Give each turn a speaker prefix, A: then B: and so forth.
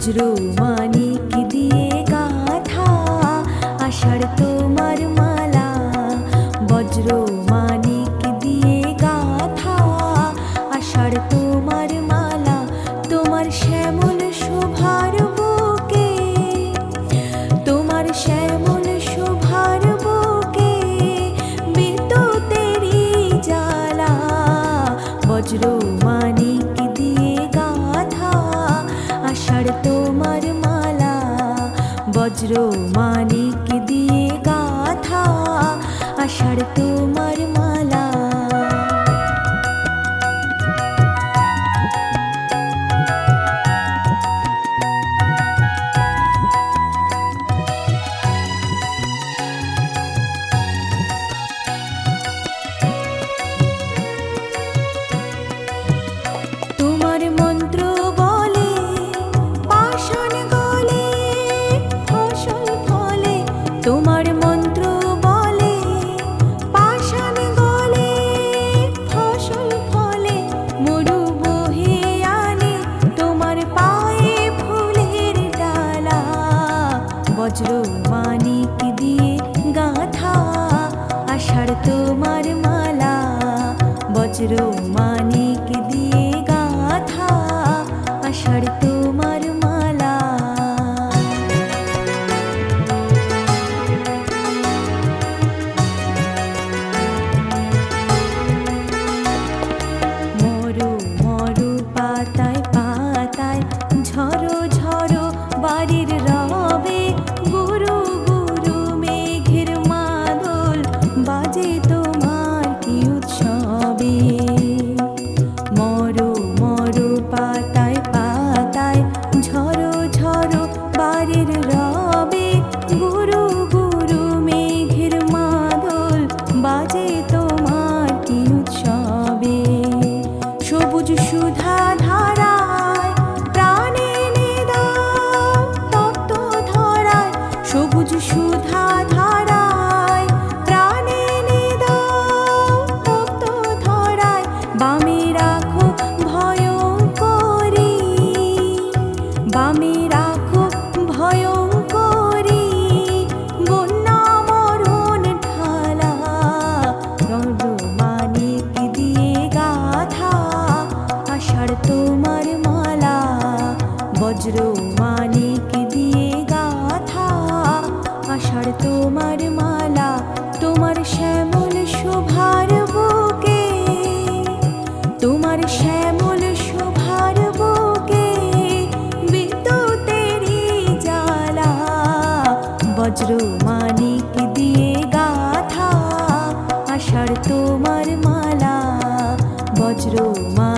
A: বজ্র গাথা, আষাঢ় তোমার মালা। গাথা, আষাঢ় তোমার মালা। তোমার শ্যামল শোভার তোমার শ্যামল শোভার বজ্র তোমার মালা বজ্র মানিক দিয়ে গাথা আষাঢ় তোমার বজ্র মানিক দিয়ে গাঁথা আষাঢ় তোমার মালা বজ্র মা বজ্র মানিক দিয়ে গাথা? আষাঢ় তোমার মালা বজ্র মা